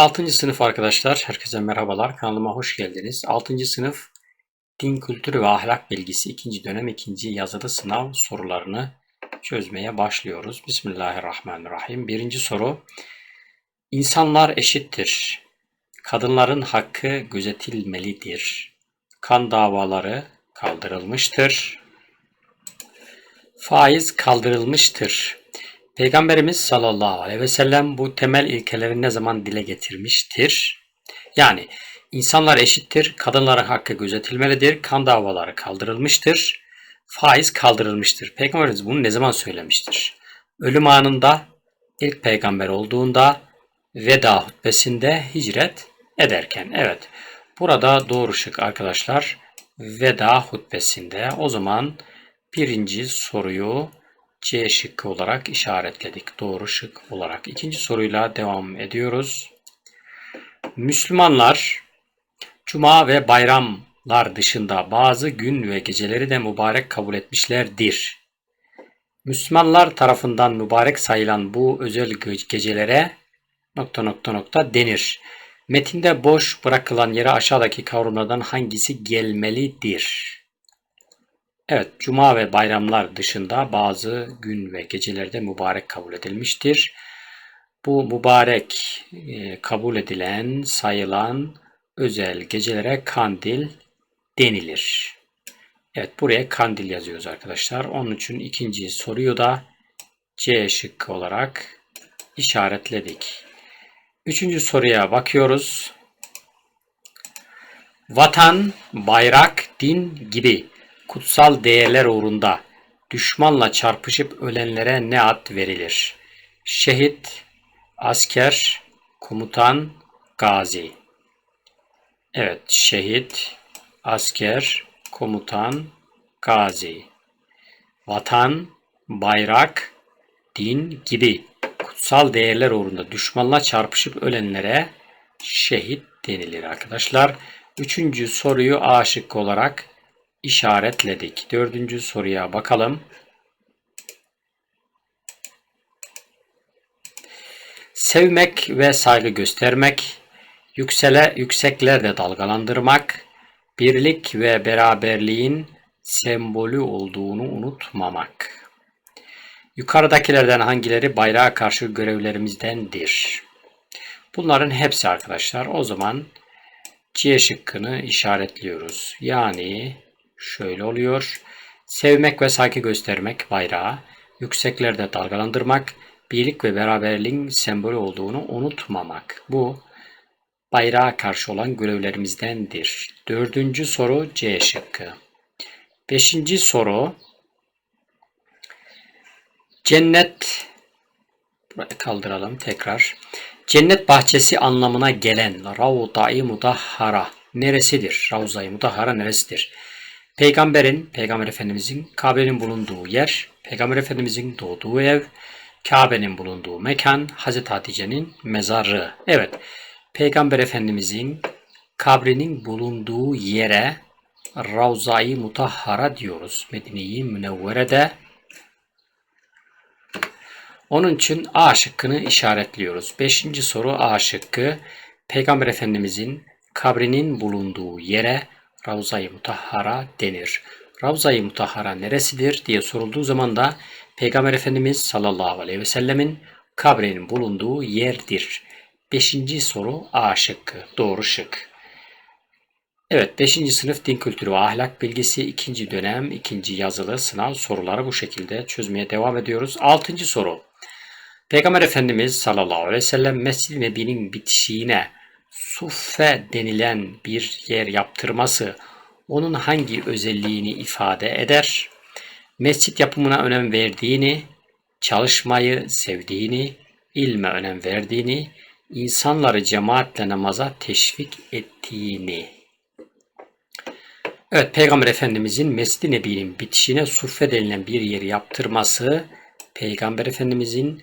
6. sınıf arkadaşlar, herkese merhabalar. Kanalıma hoş geldiniz. 6. sınıf Din Kültürü ve Ahlak Bilgisi 2. dönem 2. yazılı sınav sorularını çözmeye başlıyoruz. Bismillahirrahmanirrahim. Birinci soru. İnsanlar eşittir. Kadınların hakkı gözetilmelidir. Kan davaları kaldırılmıştır. Faiz kaldırılmıştır. Peygamberimiz sallallahu aleyhi ve sellem bu temel ilkeleri ne zaman dile getirmiştir? Yani insanlar eşittir, kadınların hakkı gözetilmelidir, kan davaları kaldırılmıştır, faiz kaldırılmıştır. Peygamberimiz bunu ne zaman söylemiştir? Ölüm anında, ilk peygamber olduğunda, veda hutbesinde hicret ederken. Evet, burada doğru şık arkadaşlar veda hutbesinde. O zaman birinci soruyu C şıkkı olarak işaretledik. Doğru şık olarak. İkinci soruyla devam ediyoruz. Müslümanlar Cuma ve bayramlar dışında bazı gün ve geceleri de mübarek kabul etmişlerdir. Müslümanlar tarafından mübarek sayılan bu özel gecelere nokta nokta nokta denir. Metinde boş bırakılan yere aşağıdaki kavramlardan hangisi gelmelidir? Evet, cuma ve bayramlar dışında bazı gün ve gecelerde mübarek kabul edilmiştir. Bu mübarek e, kabul edilen, sayılan özel gecelere kandil denilir. Evet, buraya kandil yazıyoruz arkadaşlar. Onun için ikinci soruyu da C şıkkı olarak işaretledik. Üçüncü soruya bakıyoruz. Vatan, bayrak, din gibi kutsal değerler uğrunda düşmanla çarpışıp ölenlere ne ad verilir? Şehit, asker, komutan, gazi. Evet, şehit, asker, komutan, gazi. Vatan, bayrak, din gibi kutsal değerler uğrunda düşmanla çarpışıp ölenlere şehit denilir arkadaşlar. Üçüncü soruyu A şıkkı olarak işaretledik. Dördüncü soruya bakalım. Sevmek ve saygı göstermek, yüksele yükseklerde dalgalandırmak, birlik ve beraberliğin sembolü olduğunu unutmamak. Yukarıdakilerden hangileri bayrağa karşı görevlerimizdendir? Bunların hepsi arkadaşlar. O zaman C şıkkını işaretliyoruz. Yani şöyle oluyor. Sevmek ve saygı göstermek bayrağı, yükseklerde dalgalandırmak, birlik ve beraberliğin sembolü olduğunu unutmamak. Bu bayrağa karşı olan görevlerimizdendir. Dördüncü soru C şıkkı. Beşinci soru Cennet Burayı kaldıralım tekrar. Cennet bahçesi anlamına gelen Ravza-i Mudahhara neresidir? Ravza-i Mudahhara neresidir? Peygamberin, Peygamber Efendimizin Kabe'nin bulunduğu yer, Peygamber Efendimizin doğduğu ev, Kabe'nin bulunduğu mekan, Hazreti Hatice'nin mezarı. Evet, Peygamber Efendimizin kabrinin bulunduğu yere Ravza-i Mutahhara diyoruz. Medine-i Münevvere'de. Onun için A şıkkını işaretliyoruz. Beşinci soru A şıkkı. Peygamber Efendimizin kabrinin bulunduğu yere Ravza-i Mutahhara denir. Ravza-i Mutahhara neresidir diye sorulduğu zaman da Peygamber Efendimiz sallallahu aleyhi ve sellemin kabrinin bulunduğu yerdir. Beşinci soru A şıkkı. Doğru şık. Evet 5. sınıf din kültürü ve ahlak bilgisi 2. dönem 2. yazılı sınav soruları bu şekilde çözmeye devam ediyoruz. 6. soru. Peygamber Efendimiz sallallahu aleyhi ve sellem Mescid-i Nebi'nin bitişiğine suffe denilen bir yer yaptırması onun hangi özelliğini ifade eder? Mescit yapımına önem verdiğini, çalışmayı sevdiğini, ilme önem verdiğini, insanları cemaatle namaza teşvik ettiğini. Evet, Peygamber Efendimizin Mescid-i Nebi'nin bitişine suffe denilen bir yer yaptırması, Peygamber Efendimizin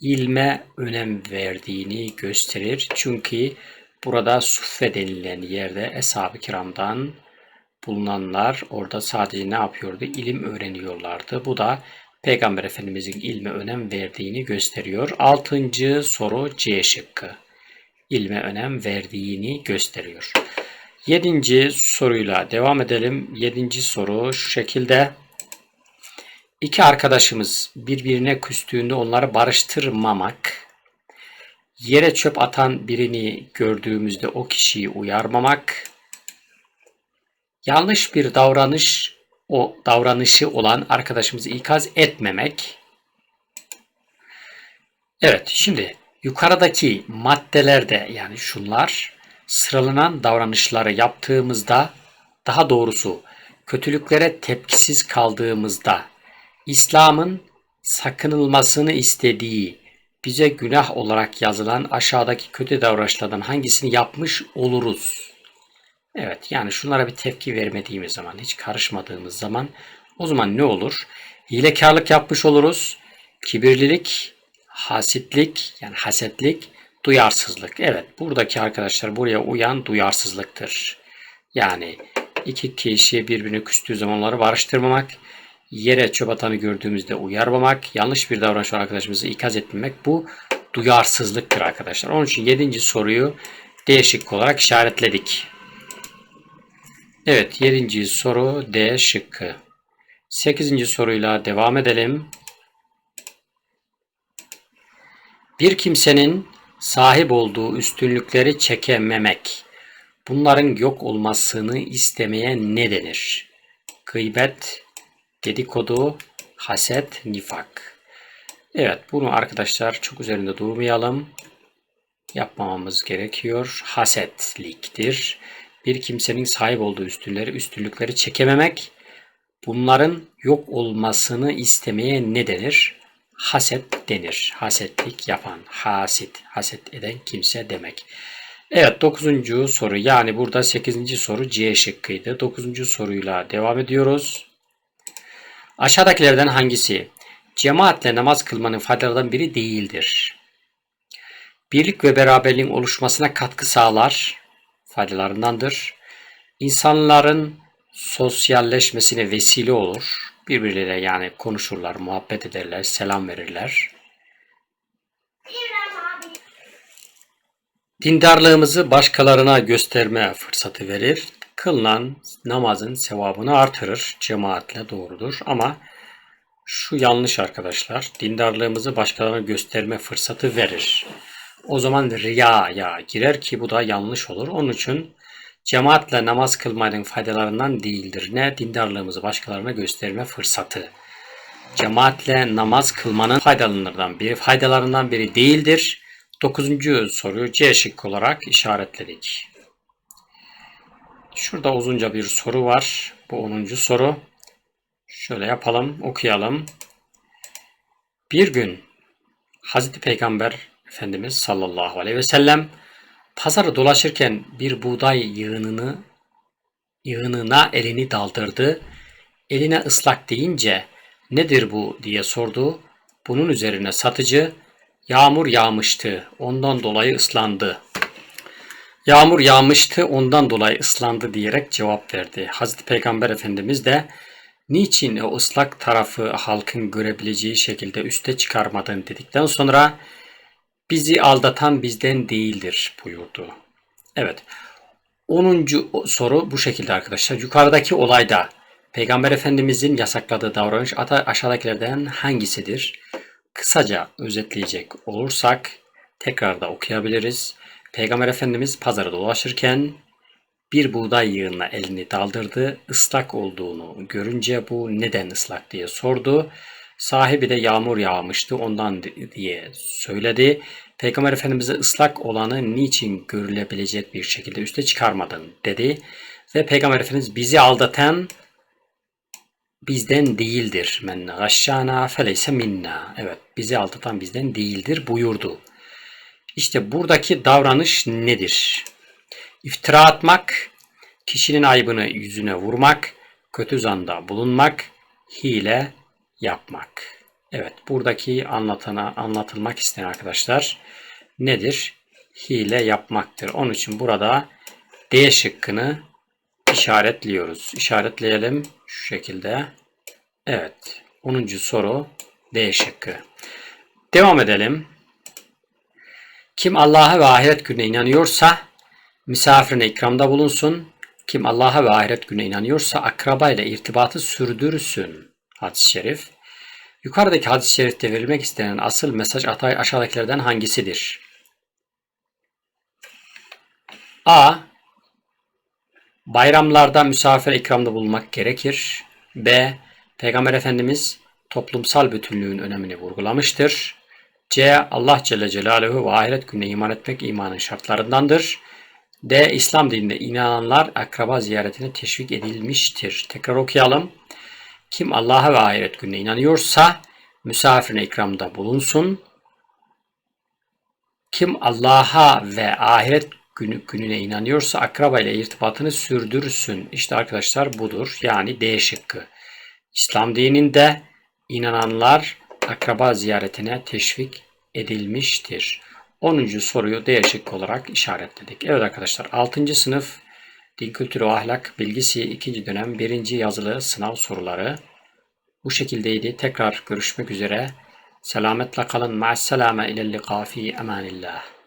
ilme önem verdiğini gösterir. Çünkü Burada suffe denilen yerde Eshab-ı Kiram'dan bulunanlar orada sadece ne yapıyordu? İlim öğreniyorlardı. Bu da Peygamber Efendimizin ilme önem verdiğini gösteriyor. Altıncı soru C şıkkı. ilme önem verdiğini gösteriyor. Yedinci soruyla devam edelim. Yedinci soru şu şekilde. İki arkadaşımız birbirine küstüğünde onları barıştırmamak, yere çöp atan birini gördüğümüzde o kişiyi uyarmamak, yanlış bir davranış o davranışı olan arkadaşımızı ikaz etmemek. Evet, şimdi yukarıdaki maddelerde yani şunlar sıralanan davranışları yaptığımızda daha doğrusu kötülüklere tepkisiz kaldığımızda İslam'ın sakınılmasını istediği bize günah olarak yazılan aşağıdaki kötü davranışlardan hangisini yapmış oluruz? Evet yani şunlara bir tepki vermediğimiz zaman, hiç karışmadığımız zaman o zaman ne olur? Hilekarlık yapmış oluruz. Kibirlilik, hasitlik yani hasetlik, duyarsızlık. Evet buradaki arkadaşlar buraya uyan duyarsızlıktır. Yani iki kişi birbirini küstüğü zaman onları barıştırmamak, yere çöp gördüğümüzde uyarmamak, yanlış bir davranış arkadaşımızı ikaz etmemek bu duyarsızlıktır arkadaşlar. Onun için 7. soruyu değişik olarak işaretledik. Evet 7. soru D şıkkı. 8. soruyla devam edelim. Bir kimsenin sahip olduğu üstünlükleri çekememek, bunların yok olmasını istemeye ne denir? Gıybet, dedikodu, haset, nifak. Evet bunu arkadaşlar çok üzerinde durmayalım. Yapmamamız gerekiyor. Hasetliktir. Bir kimsenin sahip olduğu üstünleri, üstünlükleri çekememek, bunların yok olmasını istemeye ne denir? Haset denir. Hasetlik yapan, hasit, haset eden kimse demek. Evet 9. soru yani burada 8. soru C şıkkıydı. 9. soruyla devam ediyoruz. Aşağıdakilerden hangisi cemaatle namaz kılmanın faydalarından biri değildir? Birlik ve beraberliğin oluşmasına katkı sağlar, faydalarındandır. İnsanların sosyalleşmesine vesile olur. Birbirleriyle yani konuşurlar, muhabbet ederler, selam verirler. Dindarlığımızı başkalarına gösterme fırsatı verir kılınan namazın sevabını artırır. Cemaatle doğrudur. Ama şu yanlış arkadaşlar. Dindarlığımızı başkalarına gösterme fırsatı verir. O zaman riyaya girer ki bu da yanlış olur. Onun için cemaatle namaz kılmanın faydalarından değildir. Ne? Dindarlığımızı başkalarına gösterme fırsatı. Cemaatle namaz kılmanın faydalarından biri, faydalarından biri değildir. Dokuzuncu soruyu C şık olarak işaretledik. Şurada uzunca bir soru var. Bu 10. soru. Şöyle yapalım, okuyalım. Bir gün Hazreti Peygamber Efendimiz sallallahu aleyhi ve sellem pazarı dolaşırken bir buğday yığınını yığınına elini daldırdı. Eline ıslak deyince nedir bu diye sordu. Bunun üzerine satıcı yağmur yağmıştı. Ondan dolayı ıslandı Yağmur yağmıştı ondan dolayı ıslandı diyerek cevap verdi. Hazreti Peygamber Efendimiz de niçin o ıslak tarafı halkın görebileceği şekilde üste çıkarmadın dedikten sonra bizi aldatan bizden değildir buyurdu. Evet. 10. soru bu şekilde arkadaşlar. Yukarıdaki olayda Peygamber Efendimizin yasakladığı davranış aşağıdakilerden hangisidir? Kısaca özetleyecek olursak tekrar da okuyabiliriz. Peygamber Efendimiz pazara dolaşırken bir buğday yığınına elini daldırdı. Islak olduğunu görünce bu neden ıslak diye sordu. Sahibi de yağmur yağmıştı ondan diye söyledi. Peygamber Efendimiz'e ıslak olanı niçin görülebilecek bir şekilde üste çıkarmadın dedi. Ve Peygamber Efendimiz bizi aldatan bizden değildir. Men gashşana feleyse minna. Evet bizi aldatan bizden değildir buyurdu. İşte buradaki davranış nedir? İftira atmak, kişinin ayıbını yüzüne vurmak, kötü zanda bulunmak, hile yapmak. Evet, buradaki anlatana anlatılmak istenen arkadaşlar nedir? Hile yapmaktır. Onun için burada D şıkkını işaretliyoruz. İşaretleyelim şu şekilde. Evet, 10. soru D şıkkı. Devam edelim. Kim Allah'a ve ahiret gününe inanıyorsa misafirine ikramda bulunsun. Kim Allah'a ve ahiret gününe inanıyorsa akrabayla irtibatı sürdürsün. Hadis-i şerif. Yukarıdaki hadis-i şerifte verilmek istenen asıl mesaj aşağıdakilerden hangisidir? A. Bayramlarda misafir ikramda bulunmak gerekir. B. Peygamber Efendimiz toplumsal bütünlüğün önemini vurgulamıştır. C. Allah Celle Celaluhu ve ahiret gününe iman etmek imanın şartlarındandır. D. İslam dininde inananlar akraba ziyaretine teşvik edilmiştir. Tekrar okuyalım. Kim Allah'a ve ahiret gününe inanıyorsa misafirine ikramda bulunsun. Kim Allah'a ve ahiret günü, gününe inanıyorsa akraba ile irtibatını sürdürsün. İşte arkadaşlar budur. Yani D şıkkı. İslam dininde inananlar akraba ziyaretine teşvik edilmiştir. 10. soruyu D şıkkı olarak işaretledik. Evet arkadaşlar 6. sınıf Din Kültürü Ahlak Bilgisi 2. dönem 1. yazılı sınav soruları bu şekildeydi. Tekrar görüşmek üzere. Selametle kalın. Ma'as selame ilel lika fi emanillah.